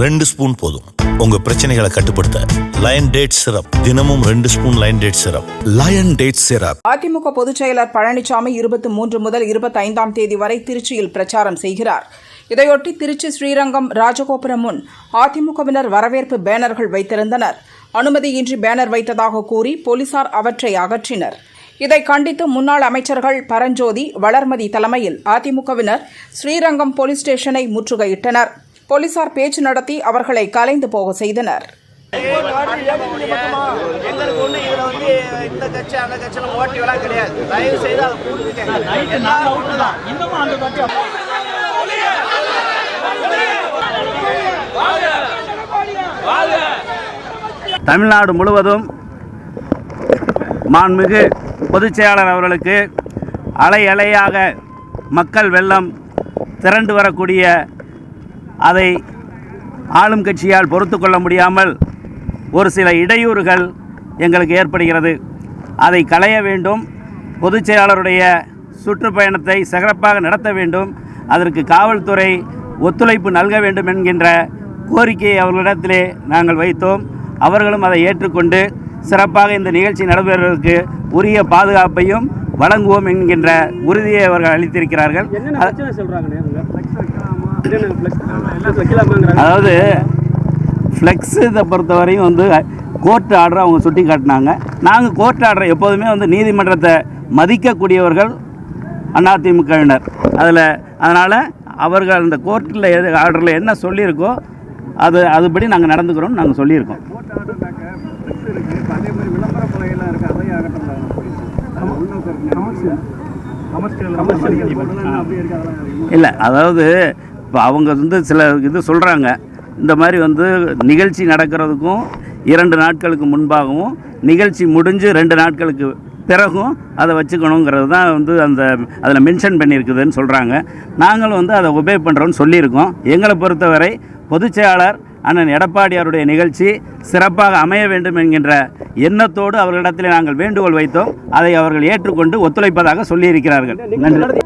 ரெண்டு ஸ்பூன் போதும். உங்க பிரச்சனைகளை கட்டுப்படுத்த லயன் டேட் சிரப் தினமும் ரெண்டு spoon lion date syrup lion date syrup AIADMK பொதுச் செயலர் பழனிசாமி இருபத்தி மூன்று முதல் இருபத்தைந்தாம் தேதி வரை திருச்சியில் பிரச்சாரம் செய்கிறார். இதையொட்டி திருச்சி ஸ்ரீரங்கம் ராஜகோபுரம் முன் அதிமுகவினர் வரவேற்பு பேனர்கள் வைத்திருந்தனர். அனுமதியின்றி பேனர் வைத்ததாக கூறி போலீசார் அவற்றை அகற்றினர். இதை கண்டித்து முன்னாள் அமைச்சர்கள் பரஞ்சோதி வளர்மதி தலைமையில் அதிமுகவினர் ஸ்ரீரங்கம் போலீஸ் ஸ்டேஷனை முற்றுகையிட்டனர். போலீசார் பேச்சு நடத்தி அவர்களை கலைந்து போக செய்தனர். எங்களுக்கு ஒண்ணு இதுல வந்து இந்த கட்சி அந்த கட்சியில கிடையாது தயவு செய்து அதை தமிழ்நாடு முழுவதும் மாண்புமிகு பொதுச் செயலாளர் அவர்களுக்கு அலை அலையாக மக்கள் வெள்ளம் திரண்டு வரக்கூடிய அதை ஆளும் கட்சியால் பொறுத்து கொள்ள முடியாமல் ஒரு சில இடையூறுகள் எங்களுக்கு ஏற்படுகிறது. அதை களைய வேண்டும். பொதுச் செயலாளருடைய சுற்றுப்பயணத்தை சிறப்பாக நடத்த வேண்டும். அதற்கு காவல்துறை ஒத்துழைப்பு நல்க வேண்டும் என்கின்ற கோரிக்கையை அவர்களிடத்திலே நாங்கள் வைத்தோம். அவர்களும் அதை ஏற்றுக்கொண்டு சிறப்பாக இந்த நிகழ்ச்சி நடைபெறுவதற்கு உரிய பாதுகாப்பையும் வழங்குவோம் என்கின்ற உறுதியை அவர்கள் அளித்திருக்கிறார்கள். அதாவது ஃப்ளெக்ஸ் இதை பொறுத்தவரையும் வந்து கோர்ட் ஆர்டர் அவங்க சுட்டி காட்டினாங்க. நாங்கள் கோர்ட் ஆர்டர் எப்போதுமே வந்து நீதிமன்றத்தை மதிக்கக்கூடியவர்கள் அதிமுகவினர் அதில் அதனால் அவர்கள் அந்த கோர்ட்டில் ஆர்டரில் என்ன சொல்லியிருக்கோ அது அதுபடி நாங்கள் நடந்துக்கிறோம்னு நாங்கள் சொல்லியிருக்கோம். இல்லை அதாவது இப்போ அவங்க வந்து சில இது சொல்கிறாங்க இந்த மாதிரி வந்து நிகழ்ச்சி நடக்கிறதுக்கும் இரண்டு நாட்களுக்கு முன்பாகவும் நிகழ்ச்சி முடிஞ்சு ரெண்டு நாட்களுக்கு பிறகும் அதை வச்சுக்கணுங்கிறது தான் வந்து அந்த அதில் மென்ஷன் பண்ணியிருக்குதுன்னு சொல்கிறாங்க நாங்களும் வந்து அதை ஒபே பண்ணுறோன்னு சொல்லியிருக்கோம். எங்களை பொறுத்தவரை பொதுச் செயலாளர் அண்ணன் எடப்பாடியாருடைய நிகழ்ச்சி சிறப்பாக அமைய வேண்டும் என்கின்ற எண்ணத்தோடு அவர்களிடத்தில் நாங்கள் வேண்டுகோள் வைத்தோம். அதை அவர்கள் ஏற்றுக்கொண்டு ஒத்துழைப்பதாக சொல்லியிருக்கிறார்கள். நன்றி.